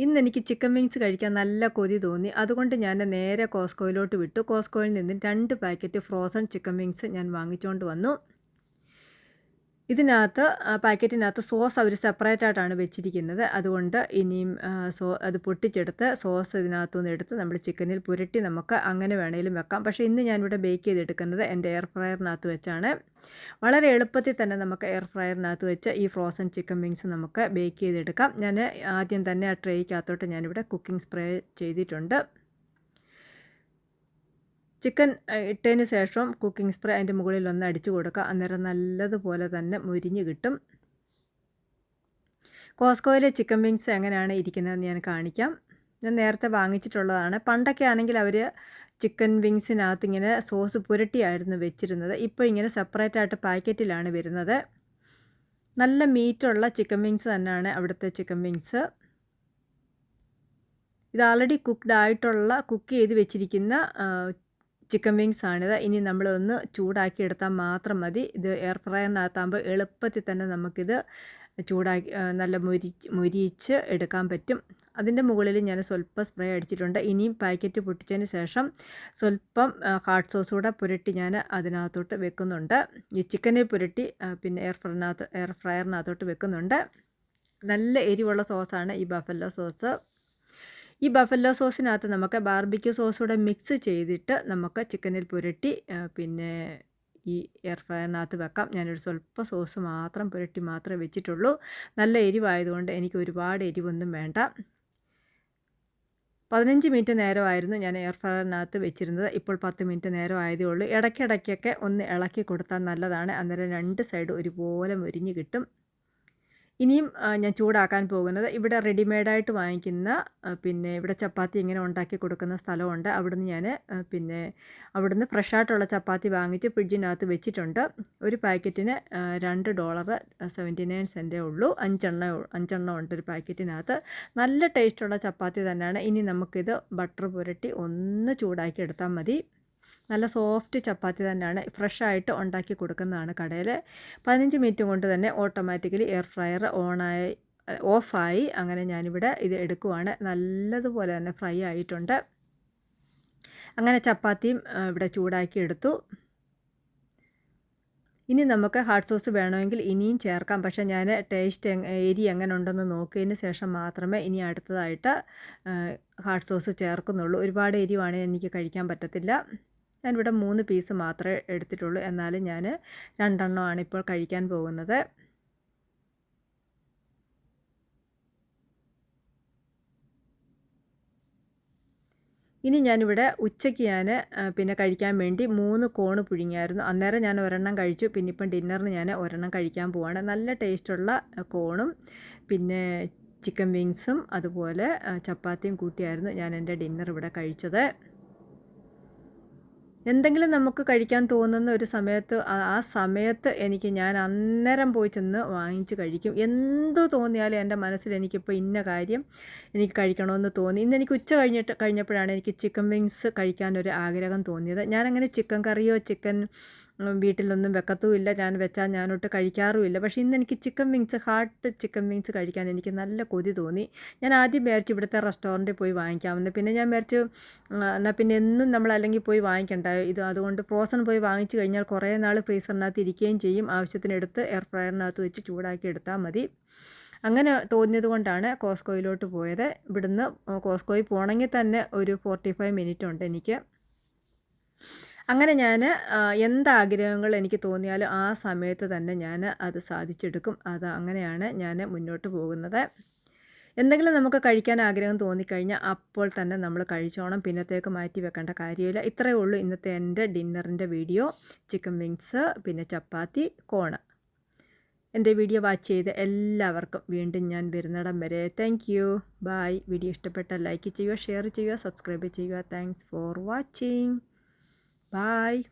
ഇന്ന് എനിക്ക് chicken wings കഴിക്കാൻ നല്ല കൊതി തോന്നി. അതുകൊണ്ട് ഞാൻ നേരെ കോസ്കോയിലോട്ട് വിട്ടു. കോസ്കോയിൽ നിന്ന് രണ്ട് പാക്കറ്റ് ഫ്രോസൺ ചിക്കൻ വിങ്സ് ഞാൻ വാങ്ങിച്ചുകൊണ്ട് വന്നു. ഇതിനകത്ത് പാക്കറ്റിനകത്ത് സോസ് അവർ സെപ്പറേറ്റ് ആയിട്ടാണ് വെച്ചിരിക്കുന്നത്. അതുകൊണ്ട് ഇനിയും സോ അത് പൊട്ടിച്ചെടുത്ത് സോസ് ഇതിനകത്തുനിന്ന് എടുത്ത് നമ്മൾ ചിക്കനിൽ പുരട്ടി നമുക്ക് അങ്ങനെ വേണേലും വെക്കാം. പക്ഷേ ഇന്ന് ഞാനിവിടെ ബേക്ക് ചെയ്തെടുക്കുന്നത് എന്റെ എയർ ഫ്രയറിനകത്ത് വെച്ചാണ്. വളരെ എളുപ്പത്തിൽ തന്നെ നമുക്ക് എയർ ഫ്രയറിനകത്ത് വെച്ച് ഈ ഫ്രോസൺ ചിക്കൻ വിങ്സ് നമുക്ക് ബേക്ക് ചെയ്തെടുക്കാം. ഞാൻ ആദ്യം തന്നെ ആ ട്രേക്കകത്തോട്ട് ഞാനിവിടെ കുക്കിംഗ് സ്പ്രേ ചെയ്തിട്ടുണ്ട്. ചിക്കൻ ഇട്ടതിന് ശേഷം കുക്കിംഗ് സ്പ്രേ അതിന്റെ മുകളിൽ ഒന്ന് അടിച്ചു കൊടുക്കുക. അന്നേരം നല്ലതുപോലെ തന്നെ മുരിഞ്ഞ് കിട്ടും. കോസ്കോയിലെ ചിക്കൻ വിങ്സ് എങ്ങനെയാണ് ഇരിക്കുന്നതെന്ന് ഞാൻ കാണിക്കാം. ഞാൻ നേരത്തെ വാങ്ങിച്ചിട്ടുള്ളതാണ്. പണ്ടൊക്കെ ആണെങ്കിൽ അവർ ചിക്കൻ വിങ്സിനകത്ത് ഇങ്ങനെ സോസ് പുരട്ടിയായിരുന്നു വെച്ചിരുന്നത്. ഇപ്പോൾ ഇങ്ങനെ സെപ്പറേറ്റ് ആയിട്ട് പാക്കറ്റിലാണ് വരുന്നത്. നല്ല മീറ്റുള്ള ചിക്കൻ വിങ്സ് തന്നെയാണ് അവിടുത്തെ ചിക്കൻ വിങ്സ്. ഇത് ആൾറെഡി കുക്ക്ഡ് ആയിട്ടുള്ള കുക്ക് ചെയ്ത് വെച്ചിരിക്കുന്ന ചിക്കൻ വിങ്സ് ആണിത് ഇനി നമ്മളൊന്ന് ചൂടാക്കി എടുത്താൽ മാത്രം മതി. ഇത് എയർ ഫ്രയറിനകത്താകുമ്പോൾ എളുപ്പത്തിൽ തന്നെ നമുക്കിത് ചൂടാക്കി നല്ല മുരി മുരിച്ച് എടുക്കാൻ പറ്റും. അതിന്റെ മുകളിൽ ഞാൻ സ്വല്പം സ്പ്രേ അടിച്ചിട്ടുണ്ട്. ഇനിയും പാക്കറ്റ് പൊട്ടിച്ചതിന് ശേഷം സ്വല്പം ഹാട്ട് സോസ് കൂടെ പുരട്ടി ഞാൻ അതിനകത്തോട്ട് വെക്കുന്നുണ്ട്. ഈ ചിക്കനെ പുരട്ടി പിന്നെ എയർ ഫ്രയറിനകത്ത് എയർ ഫ്രയറിനകത്തോട്ട് വെക്കുന്നുണ്ട്. നല്ല എരിവുള്ള സോസാണ് ഈ ബഫല്ലോ സോസ് ഈ ബഫല്ലോ സോസിനകത്ത് നമുക്ക് ബാർബിക്യൂ സോസൂടെ മിക്സ് ചെയ്തിട്ട് നമുക്ക് ചിക്കനിൽ പുരട്ടി പിന്നെ ഈ എയർ ഫ്രയറിനകത്ത് വെക്കാം. ഞാനൊരു സ്വല്പ സോസ് മാത്രം പുരട്ടി മാത്രമേ വെച്ചിട്ടുള്ളൂ. നല്ല എരിവായതുകൊണ്ട് എനിക്ക് ഒരുപാട് എരിവൊന്നും വേണ്ട. പതിനഞ്ച് മിനിറ്റ് നേരമായിരുന്നു ഞാൻ എയർ ഫ്രയറിനകത്ത് വെച്ചിരുന്നത്. ഇപ്പോൾ പത്ത് മിനിറ്റ് നേരം ഉള്ളൂ. ഇടയ്ക്കിടയ്ക്കൊക്കെ ഒന്ന് ഇളക്കി കൊടുത്താൽ നല്ലതാണ്. അന്നേരം രണ്ട് സൈഡ് ഒരുപോലെ മുരിഞ്ഞ് കിട്ടും. ഇനിയും ഞാൻ ചൂടാക്കാൻ പോകുന്നത് ഇവിടെ റെഡിമെയ്ഡായിട്ട് വാങ്ങിക്കുന്ന പിന്നെ ഇവിടെ ചപ്പാത്തി ഇങ്ങനെ ഉണ്ടാക്കി കൊടുക്കുന്ന സ്ഥലമുണ്ട്. അവിടുന്ന് ഞാൻ പിന്നെ അവിടുന്ന് ഫ്രഷായിട്ടുള്ള ചപ്പാത്തി വാങ്ങിച്ച് ഫ്രിഡ്ജിനകത്ത് വെച്ചിട്ടുണ്ട്. ഒരു പാക്കറ്റിന് രണ്ട് ഡോളർ സെവന്റി നയൻ സെന്റേ ഉള്ളൂ. അഞ്ചെണ്ണ അഞ്ചെണ്ണം ഉണ്ട് ഒരു പാക്കറ്റിനകത്ത്. നല്ല ടേസ്റ്റുള്ള ചപ്പാത്തി തന്നെയാണ്. ഇനി നമുക്കിത് ബട്ടർ പുരട്ടി ഒന്ന് ചൂടാക്കി എടുത്താൽ മതി. നല്ല സോഫ്റ്റ് ചപ്പാത്തി തന്നെയാണ് ഫ്രഷ് ആയിട്ട് ഉണ്ടാക്കി കൊടുക്കുന്നതാണ് കടയിൽ പതിനഞ്ച് മിനിറ്റ് കൊണ്ട് തന്നെ ഓട്ടോമാറ്റിക്കലി എയർ ഫ്രയർ ഓണായി ഓഫായി അങ്ങനെ ഞാനിവിടെ ഇത് എടുക്കുവാണ്. നല്ലതുപോലെ തന്നെ ഫ്രൈ ആയിട്ടുണ്ട്. അങ്ങനെ ചപ്പാത്തിയും ഇവിടെ ചൂടാക്കി എടുത്തു. ഇനി നമുക്ക് ഹാട്ട് സോസ് വേണമെങ്കിൽ ഇനിയും ചേർക്കാം. പക്ഷേ ഞാൻ ടേസ്റ്റ് എരി എങ്ങനെ ഉണ്ടെന്ന് നോക്കിയതിന് ശേഷം മാത്രമേ ഇനി അടുത്തതായിട്ട് ഹാട്ട് സോസ് ചേർക്കുന്നുള്ളൂ. ഒരുപാട് എരിവാണെങ്കിൽ എനിക്ക് കഴിക്കാൻ പറ്റത്തില്ല. ഞാനിവിടെ മൂന്ന് പീസ് മാത്രമേ എടുത്തിട്ടുള്ളൂ. എന്നാലും ഞാൻ രണ്ടെണ്ണമാണ് ഇപ്പോൾ കഴിക്കാൻ പോകുന്നത്. ഇനി ഞാനിവിടെ ഉച്ചയ്ക്ക് ഞാൻ പിന്നെ കഴിക്കാൻ വേണ്ടി മൂന്ന് കോണ് പുഴുങ്ങിയായിരുന്നു. അന്നേരം ഞാൻ ഒരെണ്ണം കഴിച്ചു. പിന്നെ ഇപ്പം ഡിന്നറിന് ഞാൻ ഒരെണ്ണം കഴിക്കാൻ പോവാണ്. നല്ല ടേസ്റ്റുള്ള കോണും പിന്നെ ചിക്കൻ വിങ്സും അതുപോലെ ചപ്പാത്തിയും കൂട്ടിയായിരുന്നു ഞാൻ എന്റെ ഡിന്നർ ഇവിടെ കഴിച്ചത്. എന്തെങ്കിലും നമുക്ക് കഴിക്കാൻ തോന്നുന്ന ഒരു സമയത്ത് ആ സമയത്ത് എനിക്ക് ഞാൻ അന്നേരം പോയി ചെന്ന് വാങ്ങിച്ച് കഴിക്കും. എന്ത് തോന്നിയാലും എന്റെ മനസ്സിൽ എനിക്കിപ്പോൾ ഇന്ന കാര്യം എനിക്ക് കഴിക്കണമെന്ന് തോന്നി. ഇന്ന് എനിക്ക് ഉച്ച കഴിഞ്ഞിട്ട് കഴിഞ്ഞപ്പോഴാണ് എനിക്ക് ചിക്കൻ വിങ്സ് കഴിക്കാനൊരു ആഗ്രഹം തോന്നിയത്. ഞാനങ്ങനെ ചിക്കൻ കറിയോ ചിക്കൻ വീട്ടിലൊന്നും വെക്കത്തുമില്ല. ഞാൻ വെച്ചാൽ ഞാനൊട്ട് കഴിക്കാറുമില്ല. പക്ഷേ ഇന്ന് എനിക്ക് chicken wings heart chicken wings കഴിക്കാൻ എനിക്ക് നല്ല കൊതി തോന്നി. ഞാൻ ആദ്യം വിചാരിച്ചു ഇവിടുത്തെ റെസ്റ്റോറന്റിൽ പോയി വാങ്ങിക്കാമെന്ന്. പിന്നെ ഞാൻ വിചാരിച്ചു എന്നാൽ പിന്നെ എന്നും നമ്മൾ അല്ലെങ്കിൽ പോയി വാങ്ങിക്കണ്ട. ഇത് അതുകൊണ്ട് ഫ്രോസൺ പോയി വാങ്ങിച്ചു കഴിഞ്ഞാൽ കുറേ നാൾ ഫ്രീസറിനകത്ത് ഇരിക്കുകയും ചെയ്യും. ആവശ്യത്തിനെടുത്ത് എയർ ഫ്രയറിനകത്ത് വെച്ച് ചൂടാക്കി എടുത്താൽ മതി. അങ്ങനെ തോന്നിയത് കൊണ്ടാണ് കോസ്കോയിലോട്ട് പോയത്. ഇവിടുന്ന് കോസ്കോയിൽ പോകണമെങ്കിൽ തന്നെ ഒരു ഫോർട്ടി ഫൈവ് മിനിറ്റ് ഉണ്ട് എനിക്ക്. അങ്ങനെ ഞാൻ എന്താഗ്രഹങ്ങൾ എനിക്ക് തോന്നിയാലും ആ സമയത്ത് തന്നെ ഞാൻ അത് സാധിച്ചെടുക്കും. അത് അങ്ങനെയാണ് ഞാൻ മുന്നോട്ട് പോകുന്നത്. എന്തെങ്കിലും നമുക്ക് കഴിക്കാൻ ആഗ്രഹം തോന്നിക്കഴിഞ്ഞാൽ അപ്പോൾ തന്നെ നമ്മൾ കഴിച്ചോണം. പിന്നത്തേക്ക് മാറ്റി വെക്കേണ്ട കാര്യമില്ല. ഇത്രയേ ഉള്ളൂ ഇന്നത്തെ എന്റെ ഡിന്നറിന്റെ വീഡിയോ. ചിക്കൻ വിങ്സ് പിന്നെ ചപ്പാത്തി കോണ്. എന്റെ വീഡിയോ വാച്ച് ചെയ്ത് എല്ലാവർക്കും വീണ്ടും ഞാൻ വരുന്നിടം വരെ. താങ്ക് യു ബായ് വീഡിയോ ഇഷ്ടപ്പെട്ടാൽ ലൈക്ക് ചെയ്യുക ഷെയർ ചെയ്യുക സബ്സ്ക്രൈബ് ചെയ്യുക. Thanks for watching Bye.